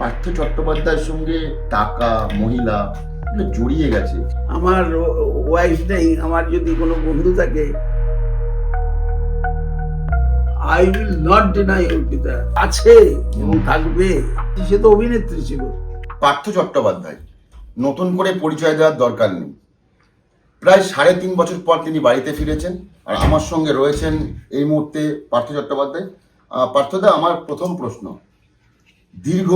পার্থ চট্টোপাধ্যায়ের সঙ্গে টাকা মহিলা জড়িয়ে গেছে। আমার ওয়াইফ নেই আমার যদি কোনো বন্ধু থাকে I will not deny Arpita আছে এবং থাকবে। সে তো অভিনেত্রী ছিল। পার্থ চট্টোপাধ্যায় নতুন করে পরিচয় দেওয়ার দরকার নেই। প্রায় সাড়ে তিন বছর পর তিনি বাড়িতে ফিরেছেন আর আমার সঙ্গে রয়েছেন এই মুহূর্তে পার্থ চট্টোপাধ্যায়। পার্থদা আমার প্রথম প্রশ্ন দীর্ঘ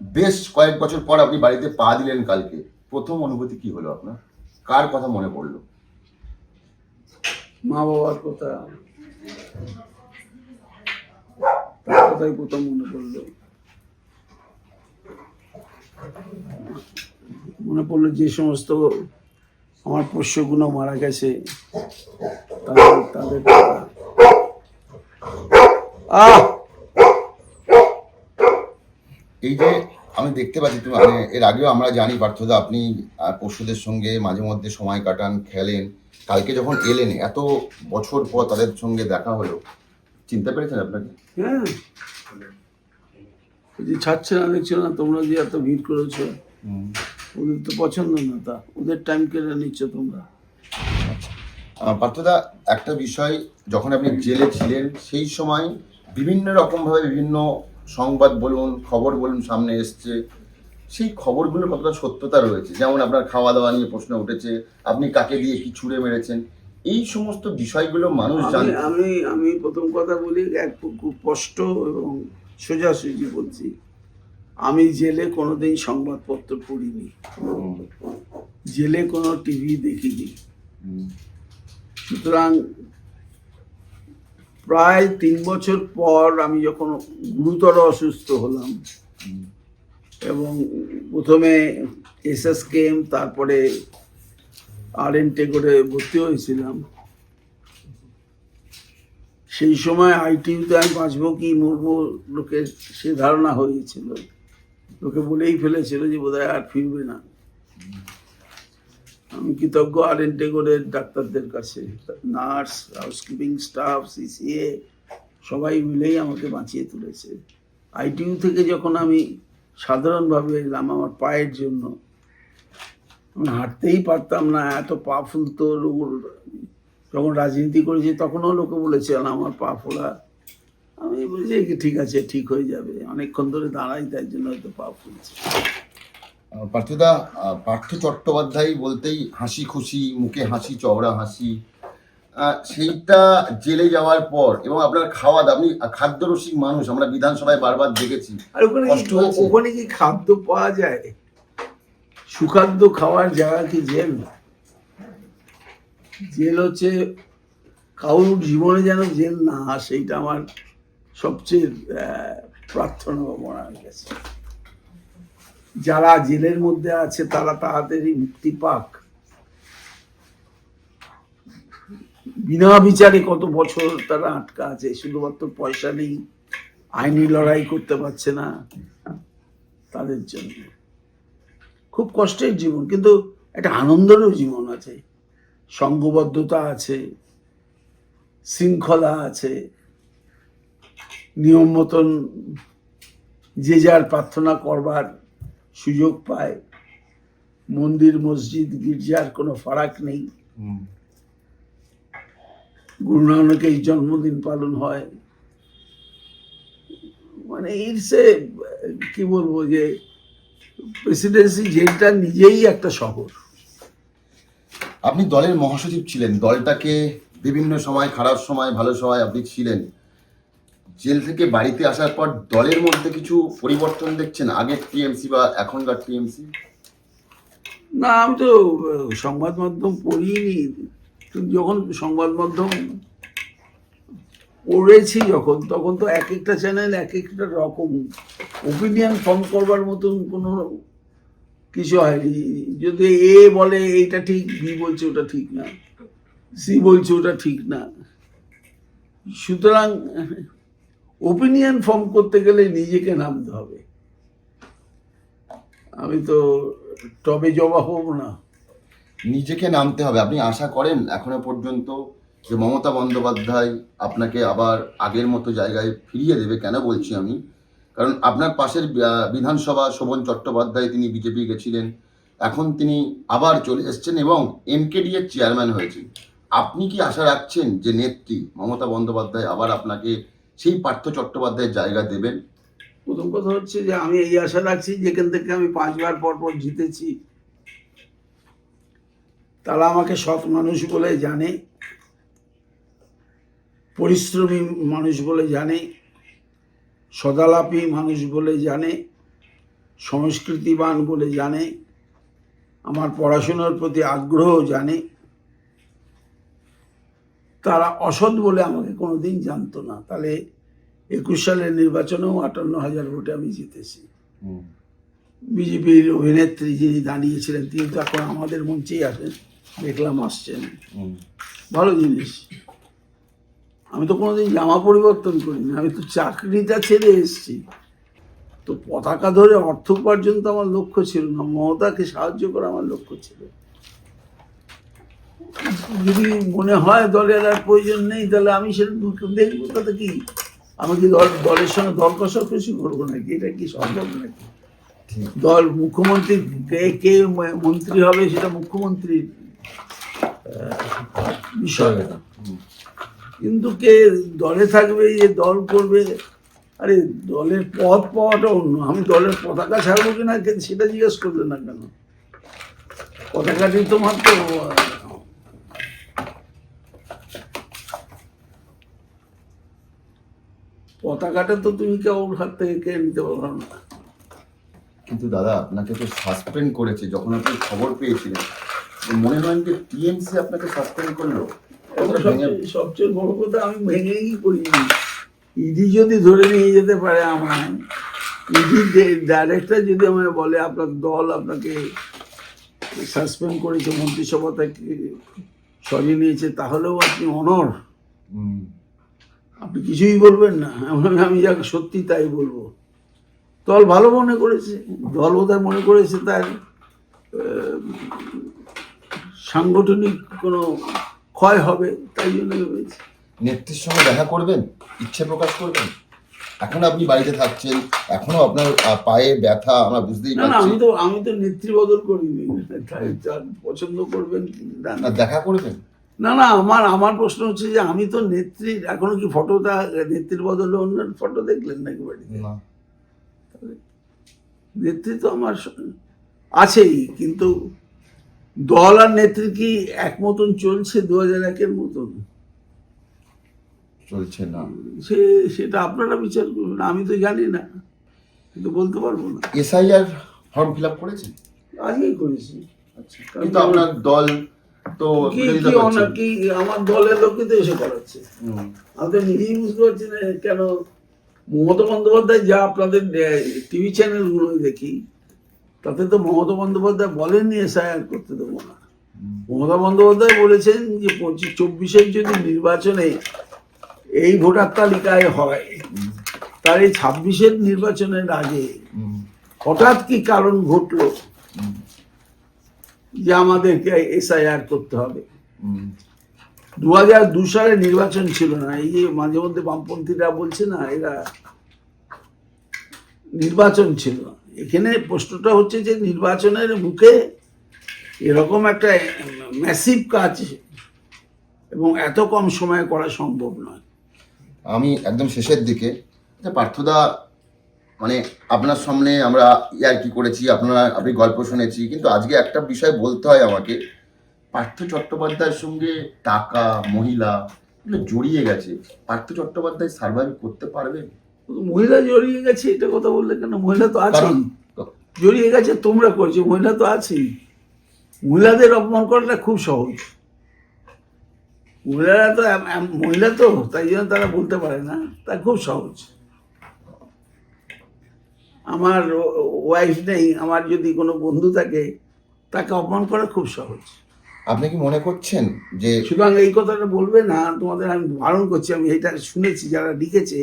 বেশ কয়েক বছর পর আপনি বাড়িতে পা দিলেন কালকে। প্রথম অনুভূতি কি হলো আপনার? কার কথা মনে পড়ল? মা বাবার কথা। তার কথাই প্রথম মনে পড়ল। মনে পড়ল যে সমস্ত আমার পোষ্যগুলো মারা গেছে তাদের তাদের আহ! এই যে আমি দেখতে পাচ্ছি তুমি মানে এর আগেও আমরা জানি পার্থদা আপনি পশুদের সঙ্গে মাঝে মধ্যে সময় কাটান খেলেন। কালকে যখন এলেন এত বছর পর তাদের সঙ্গে দেখা হলো চিনতে পেরেছেন আপনাকে? হ্যাঁ। যে ছাড়ছে না দেখছিল না তোমরা যে এত ভিড় করেছ ওদের তো পছন্দ না তা ওদের টাইম কেটে নিচ্ছ তোমরা। আহ, পার্থদা একটা বিষয় যখন আপনি জেলে ছিলেন সেই সময় বিভিন্ন রকমভাবে বিভিন্ন সংবাদ বলুন খবর বলুন সামনে এসছে। সেই খবরগুলোর কতটা সত্যতা রয়েছে? যেমন আপনার খাওয়া দাওয়া নিয়ে প্রশ্ন উঠেছে আপনি কাকে দিয়ে কি ছুঁড়ে মেরেছেন? এই সমস্ত বিষয়গুলো মানুষ জানে। আমি আমি প্রথম কথা বলি এক খুব স্পষ্ট এবং সোজাসুজি বলছি আমি জেলে কোনোদিন সংবাদপত্র পড়িনি। জেলে কোনো টিভি দেখিনি। সুতরাং প্রায় তিন বছর পর আমি যখন গুরুতর অসুস্থ হলাম, এবং প্রথমে এসএস কেম তারপরে আর এন টেগোরে ভর্তি হয়েছিলাম। সেই সময় আইটিউতে আমি বাঁচবো কি মরবো লোকের সে ধারণা হয়েছিল। লোকে বলেই ফেলেছিল যে বোধহয় আর ফিরবে না। আমি কৃতজ্ঞ আর এন টেগোরের ডাক্তারদের কাছে। নার্স, হাউসকিপিং স্টাফ, সিসিএ, সবাই মিলেই আমাকে বাঁচিয়ে তুলেছে। আইটিইউ থেকে যখন আমি সাধারণভাবে এলাম আমার পায়ের জন্য, আমি হাঁটতেই পারতাম না, এত পা ফুলতো যখন রাজনীতি করেছি, তখনও লোকে বলেছে আমার পা ফোলা। আমি বলছি "এই ঠিক আছে? ঠিক হয়ে যাবে। অনেকক্ষণ ধরে দাঁড়াই, তাই জন্য হয়তো পা ফুলছে। পার্থদা পার্থ চট্টোপাধ্যায় বলতেই হাসি খুশি মুখে হাসি চওড়া হাসি। সেইটা জেলে যাওয়ার পর এবং আপনার খাওয়া দাওয়া আপনি খাদ্যরসিক মানুষ আমরা বিধানসভায় বারবার দেখেছি। আর ওখানে কি ওখানে কি খাদ্য পাওয়া যায়? সুখাদ্য খাওয়ার জায়গা কি জেল? জেল হচ্ছে কারোর জীবনে যেন জেল না সেইটা আমার সবচেয়ে প্রার্থনা মনে গেছে যারা জেলের মধ্যে আছে, তারা তাড়াতাড়ি মুক্তি পাক। বিনা বিচারে কত বছর তারা আটকা আছে, শুধুমাত্র পয়সা নেই, আইনি লড়াই করতে পারছে না তাদের জন্য। খুব কষ্টের জীবন, কিন্তু একটা আনন্দেরও জীবন আছে। সঙ্গবদ্ধতা আছে, শৃঙ্খলা আছে, নিয়ম মতন যে যার প্রার্থনা করবার সুযোগ পায়। মন্দির মসজিদ গির্জার কোনো ফারাক নেই। গুরু নানকের জন্মদিন পালন হয়। মানে ইটস কি বলব যে প্রেসিডেন্সি জেলটা নিজেই একটা শহর। আপনি দলের মহাসচিব ছিলেন। দলটাকে বিভিন্ন সময় খারাপ সময় ভালো সময় আপনি ছিলেন। জেল থেকে বাড়িতে আসার পর দলের মধ্যে কিছু পরিবর্তন দেখছেন? আগের টিএমসি বা এখনকার টিএমসি? না, আমি তো সংবাদ মাধ্যম পড়িনি যখন সংবাদ মাধ্যম পড়েছি যখন, তখন তো এক একটা চ্যানেল এক একটা রকম ওপিনিয়ন ফর্ম করবার মতন কোনো কিছু হয়নি। যদি এ বলে এইটা ঠিক, বি বলছে ওটা ঠিক না, সি বলছে ওটা ঠিক না। সুতরাং ওপিনিয়ন ফর্ম করতে গেলে নিজেকে নামতে হবে। আমি তো টবে জবা হব না। নিজেকে নামতে হবে। আপনি আশা করেন এখনও পর্যন্ত যে মমতা বন্দ্যোপাধ্যায় আপনাকে আবার আগের মতো জায়গায় ফিরিয়ে দেবে? কেন বলছি আমি? কারণ আপনার পাশের বিধানসভা শোভন চট্টোপাধ্যায় তিনি বিজেপি গেছিলেন। এখন তিনি আবার চলে এসেছেন এবং এমকেডি এর চেয়ারম্যান হয়েছেন। আপনি কি আশা রাখছেন যে নেত্রী মমতা বন্দ্যোপাধ্যায় আবার আপনাকে সেই পার্থ চট্টোপাধ্যায়ের জায়গা দেবেন। প্রথম কথা হচ্ছে যে আমি এই আশা রাখছি যেখান থেকে আমি পাঁচবার পর পর জিতেছি। তারা আমাকে সৎ মানুষ বলে জানে, পরিশ্রমী মানুষ বলে জানে, সদালাপী মানুষ বলে জানে, সংস্কৃতিবান বলে জানে, আমার পড়াশোনার প্রতি আগ্রহ জানে। তারা অসৎ বলে আমাকে কোনো দিন জানতো না। তাহলে একুশ সালের নির্বাচনেও আটান্ন হাজার ভোটে আমি জিতেছি। বিজেপির অভিনেত্রী যিনি দাঁড়িয়েছিলেন তিনি তো এখন আমাদের মঞ্চেই আসেন দেখলাম আসছেন। ভালো জিনিস। আমি তো কোনোদিন জামা পরিবর্তন করিনি আমি তো চাকরিটা ছেড়ে এসেছি। তো পতাকা ধরে অর্থ উপার্জন তো আমার লক্ষ্য ছিল না মমতাকে সাহায্য করা আমার লক্ষ্য ছিল। যদি মনে হয় দলের আর প্রয়োজন নেই, তাহলে আমি সেটা দেখব। তাতে কি? আমি কি দল দলের সঙ্গে দল কষাকষি করব নাকি? এটা কি সম্ভব নাকি? দল মুখ্যমন্ত্রী কে কে মন্ত্রী হবে সেটা মুখ্যমন্ত্রীর বিষয়। কিন্তু কে দলে থাকবে, যে দল করবে, আরে দলের পথ পাওয়াটা অন্য। আমি দলের পতাকা ছাড়বো কিনা সেটা জিজ্ঞেস করলে না কেন? পতাকাটি তো মাত্র আহ, পতাকাটা তো তুমি কেউ হাত থেকে কেড়ে নিতে পারো না। কিন্তু দাদা আপনাকে তো সাসপেন্ড করেছে যখন আপনি খবর পেয়েছিলেন। মনে হয় যে টিএমসি আপনাকে সাসপেন্ড করল। সবচেয়ে- বড় কথা আমি ভেঙেই করিনি ইডি যদি ধরে নিয়ে যেতে পারে আমায় ইডি ডাইরেক্টর যদি আমায় বলে আপনার দল আপনাকে সাসপেন্ড করেছে মন্ত্রিসভা থেকে সরিয়ে নিয়েছে তাহলেও আপনি অনর আপনি কিছুই বলবেন না। আমি আমি যা সত্যি তাই বলব। দল ভালো মনে করেছে দল বোধহয় মনে করেছে তার সাংগঠনিক কোনো ক্ষয় হবে তাই জন্য হয়েছে নেত্রীর সঙ্গে দেখা করবেন ইচ্ছে প্রকাশ করবেন? এখন আপনি বাড়িতে থাকছেন এখনও আপনার পায়ে ব্যথা আমরা বুঝতেই না পারছি। আমি তো আমি তো নেত্রী বদল করিনি। পছন্দ করবেন না দেখা করবেন। না না আমার আমার প্রশ্ন হচ্ছে যে আমি তো নেত্রীর এখনও কি ফটোটা নেত্রীর বদলে অন্য ফটো দেখলেন নাকি বাড়িতে? নেত্রী তো আমার আছেই কিন্তু দল আর নেত্রী কি এক মতন চলছে দু হাজার একের মতন? চলছে না। সে সেটা আপনারা বিচার করুন আমি তো জানি না কিন্তু বলতে পারব না। এসআইআর ফর্ম ফিল আপ করেছেন? আজকেই করেছি। আচ্ছা কিন্তু আপনার দল তো কি কি করছে। কি আমার দলের লোকই তো এসে করাচ্ছে? হুম, আমি তো নিজেই বুঝতে পারছি না কেন। মমতা বন্দ্যোপাধ্যায় যা আপনাদের টিভি চ্যানেলগুলো দেখি তাতে তো মমতা বন্দ্যোপাধ্যায় বলেননি এসআইআর করতে দেবো না। মমতা বন্দ্যোপাধ্যায় বলেছেন যে পঁচিশ চব্বিশের যদি নির্বাচনে এই ভোটার তালিকায় হয় তার এই ছাব্বিশের নির্বাচনের আগে হঠাৎ কি কারণ ঘটলো? যে আমাদেরকে এসআইআর করতে হবে। দু হাজার দু সালে নির্বাচন ছিল না। এই যে মাঝে মধ্যে বামপন্থীরা বলছে না এরা নির্বাচন ছিল। এখানে প্রশ্নটা হচ্ছে যে নির্বাচনের মুখে এরকম একটা ম্যাসিভ কাজ এবং এত কম সময়ে করা সম্ভব নয়। আমি একদম শেষের দিকে পার্থদা মানে আপনার সামনে আমরা ইয়ার কি করেছি আপনারা আপনি গল্প শুনেছি কিন্তু আজকে একটা বিষয় বলতে হয় আমাকে। পার্থ চট্টোপাধ্যায়ের সঙ্গে টাকা মহিলা এগুলো জড়িয়ে গেছে। পার্থ চট্টোপাধ্যায় সার্ভাইভ করতে পারবেন? মহিলা জড়িয়ে গেছে এটা কথা বললে কেন? মহিলা তো আছেই। জড়িয়ে গেছে তোমরা করছ মহিলা তো আছেই। মহিলাদের অপমান করাটা খুব সহজ। মহিলারা তো মহিলা তো তাই জন্য তারা বলতে পারে না। তা খুব সহজ। আমার ওয়াইফ নেই আমার যদি কোনো বন্ধু থাকে তাকে অপমান করা খুব সহজ। আপনি কি মনে করছেন যে সুতরাং এই কথাটা বলবে না তোমাদের আমি বারণ করছি আমি এটা শুনেছি যারা লিখেছে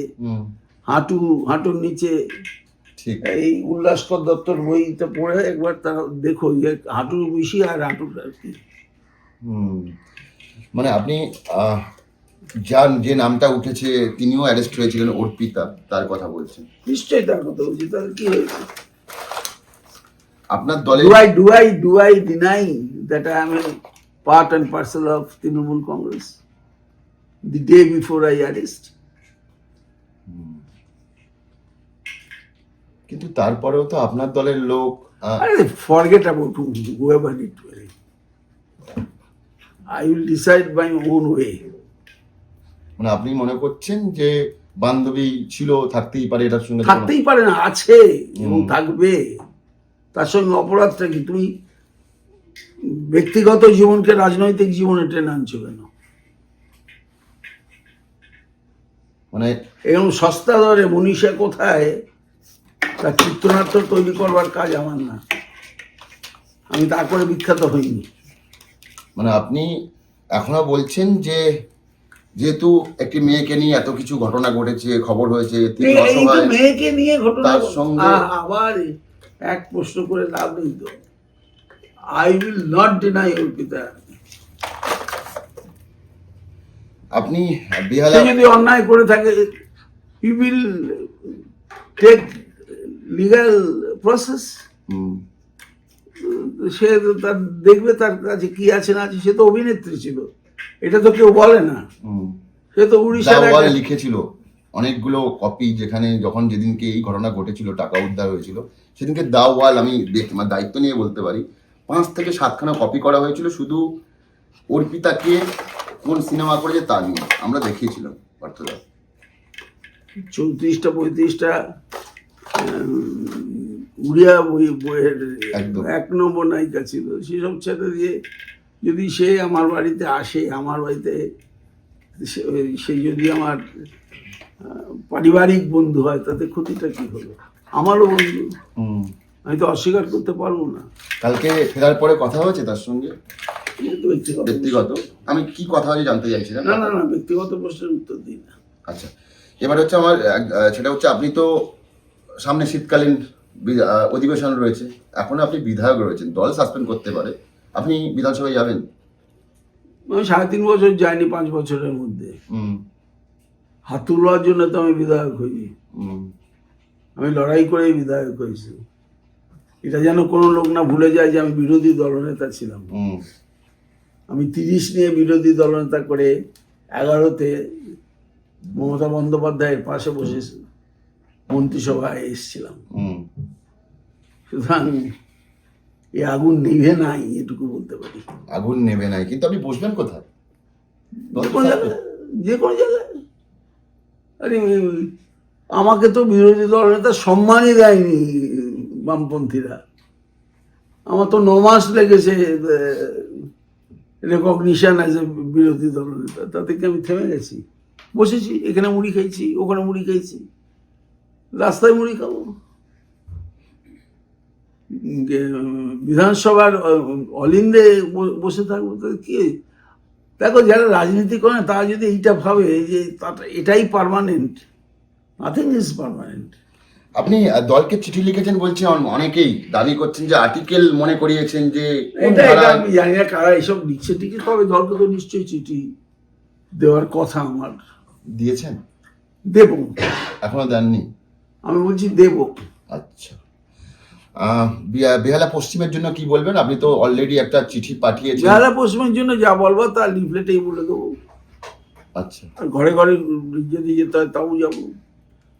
হাঁটু হাঁটুর নিচে ঠিক। এই উল্লাসকর দত্তর বইটা পড়ে একবার তারা দেখো যে হাঁটুর বেশি আর হাঁটুর আর কি মানে আপনি যার যে নামটা উঠেছে তিনিও অ্যারেস্ট হয়েছিলেন ওর পিতা তার কথা বলছেন। নিশ্চয়ই তার কি হয়েছে? আপনার দলে do I do I do I that I am part and parcel of Trinamool Congress the day before I arrest কিন্তু তারপরেও তো আপনার দলের লোক আরে forget about who whoever I will decide by own way মানে আপনি মনে করছেন যে বান্ধবী ছিল থাকতেই পারে এটার সঙ্গে থাকতেই পারে না আছে এবং থাকবে। তার সঙ্গে অপরাধটা কি? তুমি ব্যক্তিগত জীবনকে রাজনৈতিক জীবনে টেনে আনছো কেন? মানে এরকম সস্তা দরে মনীষা কোথায়? তার চিত্রনাট্য তৈরি করবার কাজ আমার না। আমি তা করে বিখ্যাত হইনি। মানে আপনি এখনও বলছেন যে যেহেতু একটি মেয়েকে নিয়ে এত কিছু ঘটনা ঘটেছে খবর হয়েছে তিনি অসহায় মেয়েকে নিয়ে ঘটনা তার সঙ্গে- আবার এক প্রশ্ন করে লাভ নেই তো। I will not deny Arpita আপনি বেহালা যদি অন্যায় করে থাকে you will take legal process সে তার দেখবে তার কাছে কি আছে না আছে সে তো অভিনেত্রী ছিল। এটা তো কেউ বলে না। সে তো উড়িষ্যার লিখেছিল অনেকগুলো কপি যেখানে যখন যেদিনকে এই ঘটনা ঘটেছিল টাকা উদ্ধার হয়েছিল সেদিনকে দাওয়াল আমি দেখ- মানে দায়িত্ব নিয়ে বলতে পারি পাঁচ থেকে সাতখানা কপি করা হয়েছিল শুধু অর্পিতাকে কোন সিনেমা করেছে তা নিয়ে আমরা দেখিয়েছিলাম পার্থদা চৌত্রিশটা পঁয়ত্রিশটা উড়িয়া বই বইয়ের একদম। এক নম্বর নায়িকা ছিল সেসব ছেড়ে দিয়ে যদি সে আমার বাড়িতে আসে আমার বাড়িতে সে- যদি আমার পারিবারিক বন্ধু হয় তাতে ক্ষতিটা কি হলো? আমারও বন্ধু। হুম। আমি তো অস্বীকার করতে পারব না। কালকে ফেরার পরে কথা হয়েছে তার সঙ্গে? ব্যক্তিগত আমি কি কথা হয়েছে জানতে চাইছিলাম? না না না ব্যক্তিগত প্রশ্নের উত্তর দিই না। আচ্ছা। এবার হচ্ছে আমার সেটা হচ্ছে আপনি তো সামনে শীতকালীন অধিবেশন রয়েছে। এখন আপনি বিধায়ক রয়েছেন। দল সাসপেন্ড করতে পারে। আপনি বিধানসভায় যাবেন? আমি সাড়ে তিন বছর যাইনি পাঁচ বছরের মধ্যে। হাত তোলার জন্য তো আমি বিধায়ক হইনি। আমি লড়াই করেই বিধায়ক হয়েছি। এটা যেন কোনো লোক না ভুলে যায় যে আমি বিরোধী দলনেতা ছিলাম। হুম। আমি তিরিশ নিয়ে বিরোধী দলনেতা করে এগারোতে মমতা বন্দ্যোপাধ্যায়ের পাশে বসে মন্ত্রিসভায় এসেছিলাম। সুতরাং এই আগুন নিভে নাই এটুকু বলতে পারি। আগুন নেবে নাই কিন্তু আপনি বসবেন কোথায়? দল যে কোনো জায়গায়। আরে আমাকে তো বিরোধী দলনেতা সম্মানই দেয়নি বামপন্থীরা। আমার তো ন মাস লেগেছে রেকগনিশন অ্যাজ এ বিরোধী দলনেতা তাতে কি আমি থেমে গেছি? বসেছি এখানে মুড়ি খাইছি ওখানে মুড়ি খাইছি। রাস্তায় মুড়ি খাব। বিধানসভার অলিন্দে বসে থাকব তো কি দেখো যারা রাজনীতি করে তারা যদি এইটা ভাবে যে এটাই পারমানেন্ট নাথিং ইজ পার্মানেন্ট আপনি দলকে চিঠি লিখেছেন বলছেন অন- অনেকেই দাবি করছেন যে আর্টিকেল মনে করিয়েছেন যে এটা আমি জানি না কারা এইসব লিখছে টিকে তবে দলকে তো নিশ্চয়ই চিঠি দেওয়ার কথা আমার। দিয়েছেন? দেব। এখনও দেননি? আমি বলছি দেব। আচ্ছা। বেহালা পশ্চিমের জন্য কি বলবেন? আপনি তো অলরেডি একটা চিঠি পাঠিয়েছেন। বেহালা পশ্চিমের জন্য যা বলব তা লিফলেটেই বলে দেবো। আচ্ছা। ঘরে ঘরে যদি যেতে হয় তাও যাব।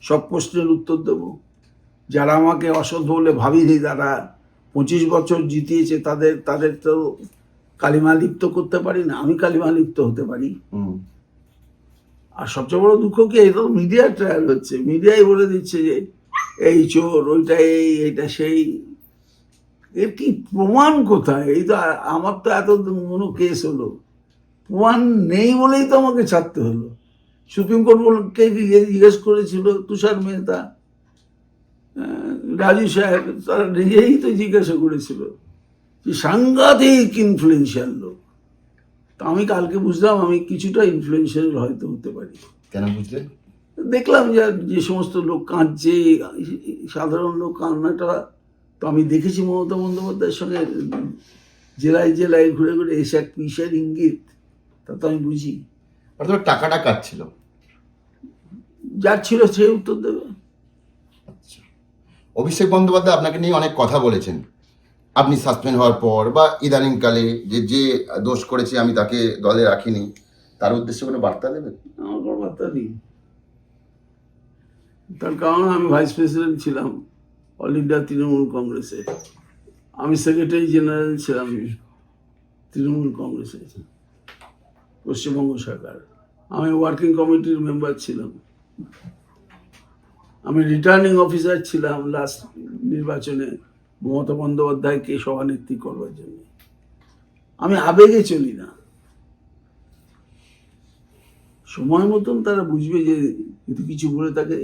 সব প্রশ্নের উত্তর দেব। যারা আমাকে অসৎ বলে ভাবি ভাবিনি তারা পঁচিশ বছর জিতিয়েছে তাদের তাদের তো কালিমা লিপ্ত করতে পারি না। আমি কালিমা লিপ্ত হতে পারি। হুম। আর সবচেয়ে বড় দুঃখ কি এই তো মিডিয়া ট্রায়াল হচ্ছে। মিডিয়াই বলে দিচ্ছে যে এই চোর ওইটা এই এইটা সেই। এর কি প্রমাণ কোথায়? এই তো আমার তো এত কোনো কেস হলো। প্রমাণ নেই বলেই তো আমাকে ছাড়তে হলো। সুপ্রিম কোর্ট বলকে জিজ্ঞেস করেছিল? তুষার মেহতা। আহ, রাজু সাহেব তারা নিজেই তো জিজ্ঞাসা করেছিল যে সাংঘাতিক ইনফ্লুয়েন্সিয়াল লোক। তা আমি কালকে বুঝলাম আমি কিছুটা ইনফ্লুয়েন্সিয়াল হয়তো হতে পারি। কেন বুঝলেন? দেখলাম যে যে সমস্ত লোক কাঁদছে সাধারণ লোক কান্নাটা তো আমি দেখেছি মমতা বন্দ্যোপাধ্যায়ের সঙ্গে। জেলায় জেলায় ঘুরে ঘুরে এসে এক পিসের ইঙ্গিত তা তো আমি বুঝি। অর্থাৎ টাকাটা কাটছিল যার ছিল সে উত্তর দেবে। অভিষেক বন্দ্যোপাধ্যায় আপনাকে নিয়ে অনেক কথা বলেছেন। আপনি সাসপেন্ড হওয়ার পর বা ইদানিংকালে যে যে দোষ করেছে আমি তাকে দলে রাখিনি তার উদ্দেশ্যে কোনো বার্তা দেবেন? আমার কোনো বার্তা নেই। তার কারণ আমি ভাইস প্রেসিডেন্ট ছিলাম অল ইন্ডিয়া তৃণমূল কংগ্রেসে। আমি সেক্রেটারি জেনারেল ছিলাম তৃণমূল কংগ্রেসে, পশ্চিমবঙ্গ সরকার। আমি ওয়ার্কিং কমিটির মেম্বার ছিলাম। আমি রিটার্নিং অফিসার ছিলাম লাস্ট নির্বাচনে, মমতা বন্দ্যোপাধ্যায়কে সভানেত্রী করবার জন্য। আমি আবেগে চলি না। সময় মতন তারা বুঝবে যে যদি কিছু বলে থাকে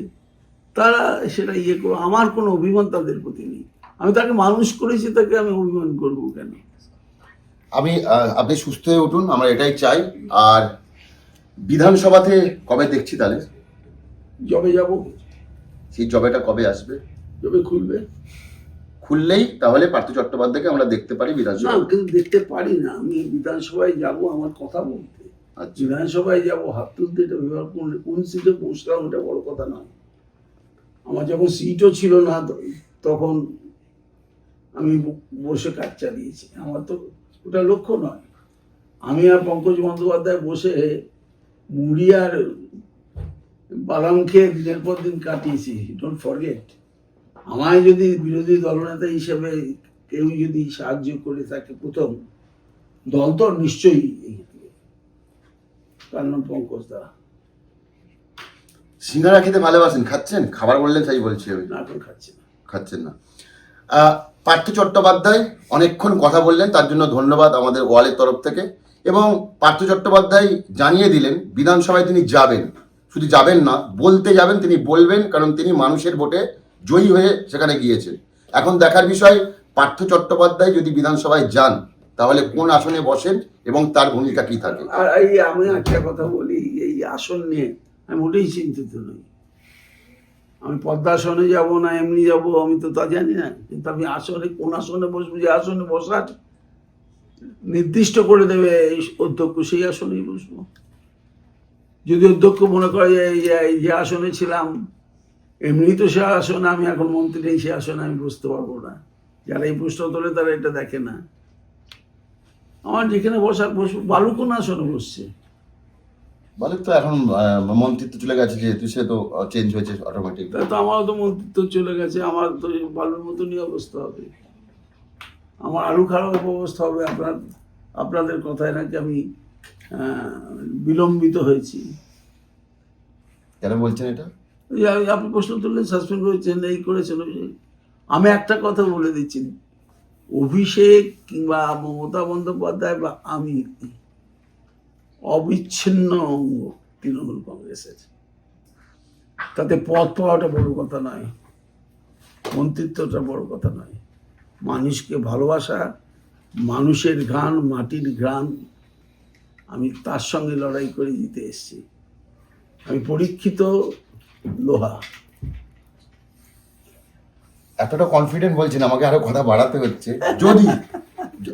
তারা সেটা ইয়ে করো আমার কোনো অভিমান তাদের প্রতি নেই। আমি তাকে মানুষ করেছি তাকে আমি অভিমান করব কেন? আমি আপনি সুস্থ হয়ে উঠুন আমরা এটাই চাই। আর বিধানসভাতে কবে দেখছি তাহলে? যবে যাব। সেই জবেটা কবে আসবে? যবে খুলবে। খুললেই তাহলে পার্থ চট্টোপাধ্যায়কে আমরা দেখতে পারি বিধানসভা কিন্তু দেখতে পারি না। আমি বিধানসভায় যাব আমার কথা বলতে। আর বিধানসভায় যাব হাত তুলতে এটা কোন সিটে বসলাম এটা বড় কথা নয়। আমার যখন সিটও ছিল না তখন আমি বসে কাজ চালিয়েছি। আমার তো ওটা লক্ষ্য নয়। আমি আর পঙ্কজ বন্দ্যোপাধ্যায় বসে মুড়ি আর বাদাম খেয়ে দিনের পর দিন কাটিয়েছি। ডোন্ট ফরগেট আমায় যদি বিরোধী দলনেতা হিসেবে কেউ যদি সাহায্য করে থাকে প্রথম, দল তো নিশ্চয়ই তার পঙ্কজ দা। সিঙ্গারা খেতে ভালোবাসেন খাচ্ছেন? খাবার বললেন তাই বলছি আমি। না এখন খাচ্ছে না। খাচ্ছেন না। পার্থ চট্টোপাধ্যায় অনেকক্ষণ কথা বললেন তার জন্য ধন্যবাদ আমাদের ওয়ালের তরফ থেকে। এবং পার্থ চট্টোপাধ্যায় জানিয়ে দিলেন বিধানসভায় তিনি যাবেন। শুধু যাবেন না বলতে যাবেন তিনি বলবেন কারণ তিনি মানুষের ভোটে জয়ী হয়ে সেখানে গিয়েছেন। এখন দেখার বিষয় পার্থ চট্টোপাধ্যায় যদি বিধানসভায় যান তাহলে কোন আসনে বসেন এবং তার ভূমিকা কি থাকে? আর এই আমি একটা কথা বলি এই আসন নিয়ে আমি মোটেই চিন্তিত নই। আমি পদ্মাসনে যাব না এমনি যাব, আমি তো তা জানি না। কিন্তু আমি আসনে, কোন আসনে বসবো, যে আসনে বসার নির্দিষ্ট করে দেবে এই অধ্যক্ষ, সেই আসনেই বসবো। যদি অধ্যক্ষ মনে করে যে, এই যে- আসনে ছিলাম, এমনি তো সে আসনে, আমি এখন মন্ত্রী নেই, সে আসনে আমি বসতে পারব না। যারা এই প্রশ্ন তোলে, তারা এটা দেখে না। আমার যেখানে বসার, বসবো, বালু কোন আসনে বসছে? বলে তো এখন মন্ত্রিত্ব চলে গেছে যেহেতু সে তো চেঞ্জ হয়েছে অটোমেটিক তো আমারও তো মন্ত্রিত্ব চলে গেছে আমার তো বালুর মতনই অবস্থা হবে। আমার আলু খারাপ অবস্থা হবে আপনার আপনাদের কথায় নাকি আমি বিলম্বিত হয়েছি। কেন বলছেন এটা? আপনি- প্রশ্ন তুললেন সাসপেন্ড করেছেন এই করেছেন আমি একটা কথা বলে দিচ্ছি অভিষেক কিংবা মমতা বন্দ্যোপাধ্যায় বা আমি অবিচ্ছিন্ন অঙ্গ তৃণমূল কংগ্রেসের। তাতে পথ পাওয়াটা বড় কথা নয়, মন্ত্রিত্বটা বড় কথা নয়। মানুষকে ভালোবাসা, মানুষের ঘ্রাণ, মাটির ঘ্রাণ, আমি তার সঙ্গে লড়াই করে জিতে এসেছি। আমি পরীক্ষিত লোহা। এতটা কনফিডেন্ট বলছেন, আমাকে আরও কথা বাড়াতে হচ্ছে। যদি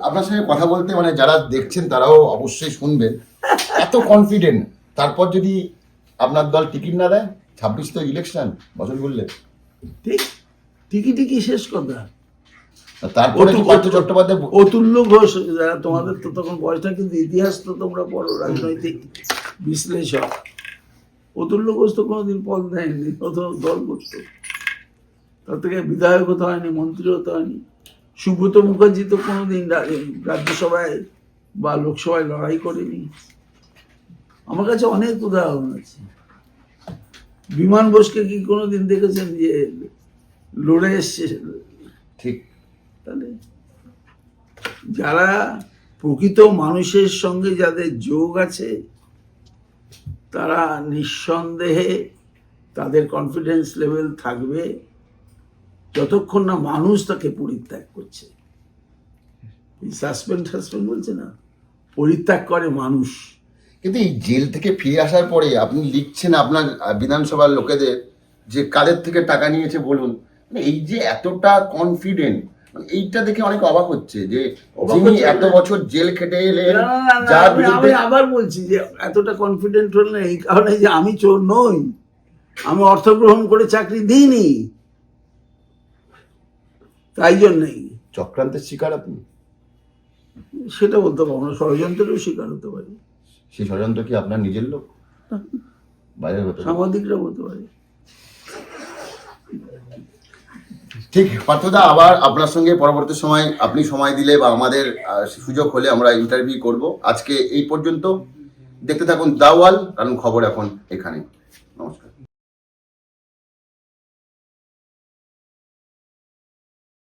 আপনার সঙ্গে কথা বলতে মানে যারা দেখছেন, তারাও অবশ্যই শুনবেন। এত কনফিডেন্ট তারপর যদি আপনার দল টিকিট না দেয় ছাব্বিশ তো ইলেকশন বছর বললে ঠিক। ঠিকই ঠিকই শেষ কথা? তারপরে পার্থ চট্টোপাধ্যায় অতুল্য ঘোষ যারা তোমাদের তো তখন বয়সটা কিন্তু ইতিহাস তো তোমরা পড়ো রাজনৈতিক বিশ্লেষক। অতুল্য ঘোষ তো কোনোদিন পদ দেয়নি তো দল করতো। তার থেকে বিধায়ক হতে হয়নি মন্ত্রী হতে হয়নি। সুব্রত মুখার্জি তো কোনোদিন রাজ্যসভায় বা লোকসভায় লড়াই করেনি। আমার কাছে অনেক উদাহরণ আছে। বিমান বোসকে কি কোনোদিন দেখেছেন যে লড়ে এসছে? ঠিক। তাহলে যারা প্রকৃত মানুষের সঙ্গে যাদের যোগ আছে তারা নিঃসন্দেহে তাদের কনফিডেন্স লেভেল থাকবে যতক্ষণ না মানুষ তাকে পরিত্যাগ করছে। এই সাসপেন্ড সাসপেন্ড বলছে না পরিত্যাগ করে মানুষ। কিন্তু এই জেল থেকে ফিরে আসার পরে আপনি লিখছেন আপনার বিধানসভার লোকেদের যে কাদের থেকে টাকা নিয়েছে বলুন। মানে এই যে এতটা কনফিডেন্ট মানে এইটা দেখে অনেক অবাক হচ্ছে যে যিনি এত বছর জেল খেটে এলেন যার আমি- বিরুদ্ধে আবার বলছি যে এতটা কনফিডেন্ট হল এই কারণে যে আমি চোর নই। আমি অর্থ গ্রহণ করে চাকরি দিইনি। তাই জন্যই। চক্রান্তের শিকার আপনি? সেটা বলতে পারব না ষড়যন্ত্রেরও শিকার হতে পারি। সেই ষড়যন্ত্র কি আপনার নিজের লোক? বাইরের হতে। সাংবাদিকরা বলতে পারে। ঠিক পার্থদা আবার আপনার সঙ্গে পরবর্তী সময় আপনি সময় দিলে বা আমাদের সুযোগ হলে আমরা ইন্টারভিউ করব। আজকে এই পর্যন্ত দেখতে থাকুন দাওয়াল কারণ খবর এখন এখানে নমস্কার।